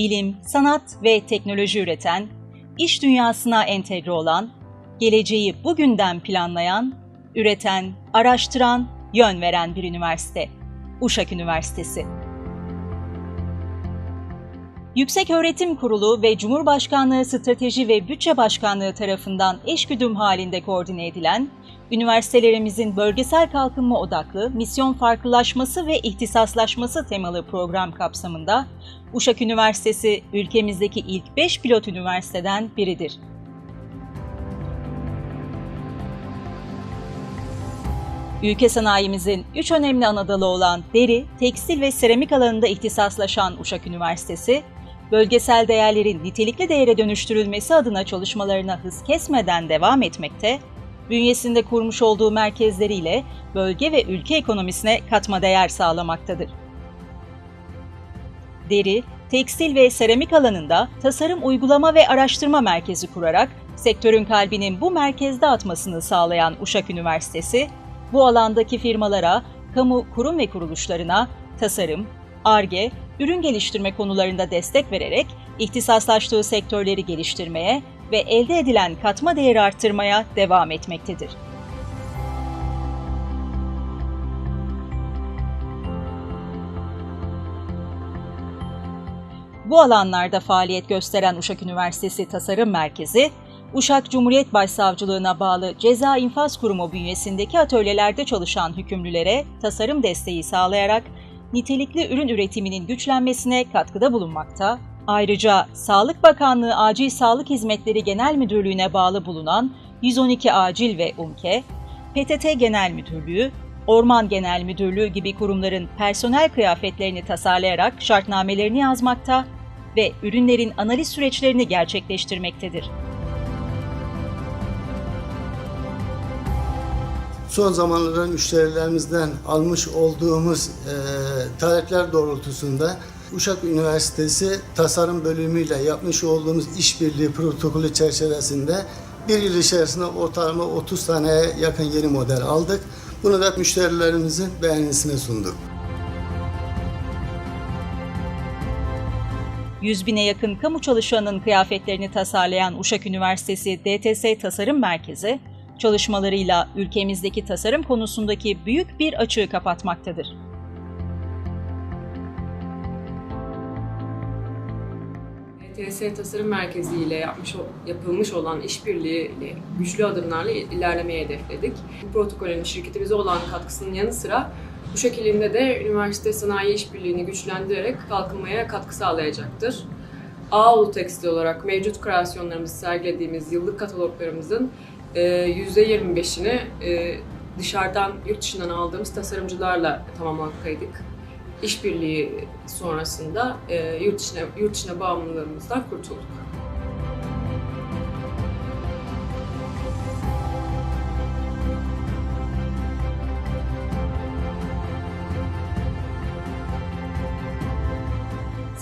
bilim, sanat ve teknoloji üreten, iş dünyasına entegre olan, geleceği bugünden planlayan, üreten, araştıran, yön veren bir üniversite. Uşak Üniversitesi. Yükseköğretim Kurulu ve Cumhurbaşkanlığı Strateji ve Bütçe Başkanlığı tarafından eşgüdüm halinde koordine edilen, üniversitelerimizin bölgesel kalkınma odaklı misyon farklılaşması ve ihtisaslaşması temalı program kapsamında Uşak Üniversitesi ülkemizdeki ilk 5 pilot üniversiteden biridir. Ülke sanayimizin üç önemli ana dalı olan deri, tekstil ve seramik alanında ihtisaslaşan Uşak Üniversitesi, bölgesel değerlerin nitelikli değere dönüştürülmesi adına çalışmalarına hız kesmeden devam etmekte, bünyesinde kurmuş olduğu merkezleriyle bölge ve ülke ekonomisine katma değer sağlamaktadır. Deri, tekstil ve seramik alanında tasarım uygulama ve araştırma merkezi kurarak sektörün kalbinin bu merkezde atmasını sağlayan Uşak Üniversitesi, bu alandaki firmalara, kamu kurum ve kuruluşlarına tasarım, ARGE, ürün geliştirme konularında destek vererek ihtisaslaştığı sektörleri geliştirmeye ve elde edilen katma değeri arttırmaya devam etmektedir. Bu alanlarda faaliyet gösteren Uşak Üniversitesi Tasarım Merkezi, Uşak Cumhuriyet Başsavcılığına bağlı Ceza İnfaz Kurumu bünyesindeki atölyelerde çalışan hükümlülere tasarım desteği sağlayarak nitelikli ürün üretiminin güçlenmesine katkıda bulunmakta, ayrıca Sağlık Bakanlığı Acil Sağlık Hizmetleri Genel Müdürlüğü'ne bağlı bulunan 112 Acil ve UMKE, PTT Genel Müdürlüğü, Orman Genel Müdürlüğü gibi kurumların personel kıyafetlerini tasarlayarak şartnamelerini yazmakta ve ürünlerin analiz süreçlerini gerçekleştirmektedir. Son zamanlarda müşterilerimizden almış olduğumuz e, talepler doğrultusunda Uşak Üniversitesi Tasarım Bölümüyle yapmış olduğumuz işbirliği protokolü çerçevesinde bir yıl içerisinde ortalama 30 taneye yakın yeni model aldık. Bunu da müşterilerimizin beğenisine sunduk. 100 bine yakın kamu çalışanının kıyafetlerini tasarlayan Uşak Üniversitesi DTS Tasarım Merkezi, çalışmalarıyla ülkemizdeki tasarım konusundaki büyük bir açığı kapatmaktadır. TS Tasarım Merkezi ile yapmış, yapılmış olan işbirliği güçlü adımlarla ilerlemeyi hedefledik. Bu protokolün şirketimize olan katkısının yanı sıra bu şekilde de üniversite sanayi işbirliğini güçlendirerek kalkınmaya katkı sağlayacaktır. Ağolu Tekstil olarak mevcut kreasyonlarımızı sergilediğimiz yıllık kataloglarımızın %25'ini dışarıdan, yurt dışından aldığımız tasarımcılarla tamamlaktaydık. İşbirliği sonrasında yurt dışına, yurt dışına bağımlılığımızdan kurtulduk.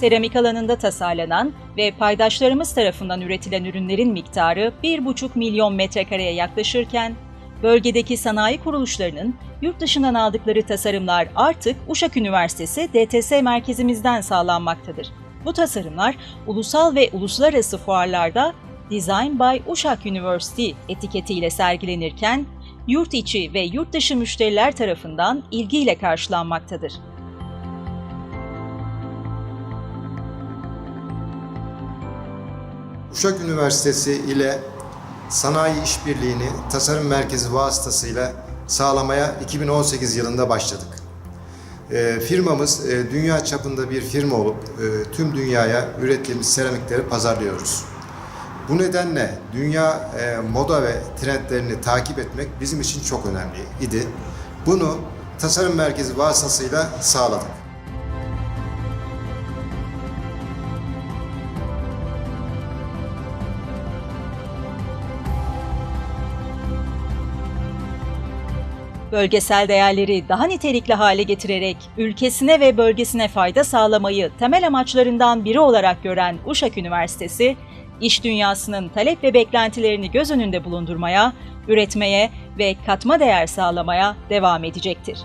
Seramik alanında tasarlanan ve paydaşlarımız tarafından üretilen ürünlerin miktarı 1,5 milyon metrekareye yaklaşırken, bölgedeki sanayi kuruluşlarının yurt dışından aldıkları tasarımlar artık Uşak Üniversitesi DTS merkezimizden sağlanmaktadır. Bu tasarımlar ulusal ve uluslararası fuarlarda Design by Uşak University etiketiyle sergilenirken, yurt içi ve yurt dışı müşteriler tarafından ilgiyle karşılanmaktadır. Uşak Üniversitesi ile sanayi işbirliğini tasarım merkezi vasıtasıyla sağlamaya 2018 yılında başladık. E, firmamız e, dünya çapında bir firma olup e, tüm dünyaya ürettiğimiz seramikleri pazarlıyoruz. Bu nedenle dünya e, moda ve trendlerini takip etmek bizim için çok önemli idi. Bunu tasarım merkezi vasıtasıyla sağladık. Bölgesel değerleri daha nitelikli hale getirerek ülkesine ve bölgesine fayda sağlamayı temel amaçlarından biri olarak gören Uşak Üniversitesi, iş dünyasının talep ve beklentilerini göz önünde bulundurmaya, üretmeye ve katma değer sağlamaya devam edecektir.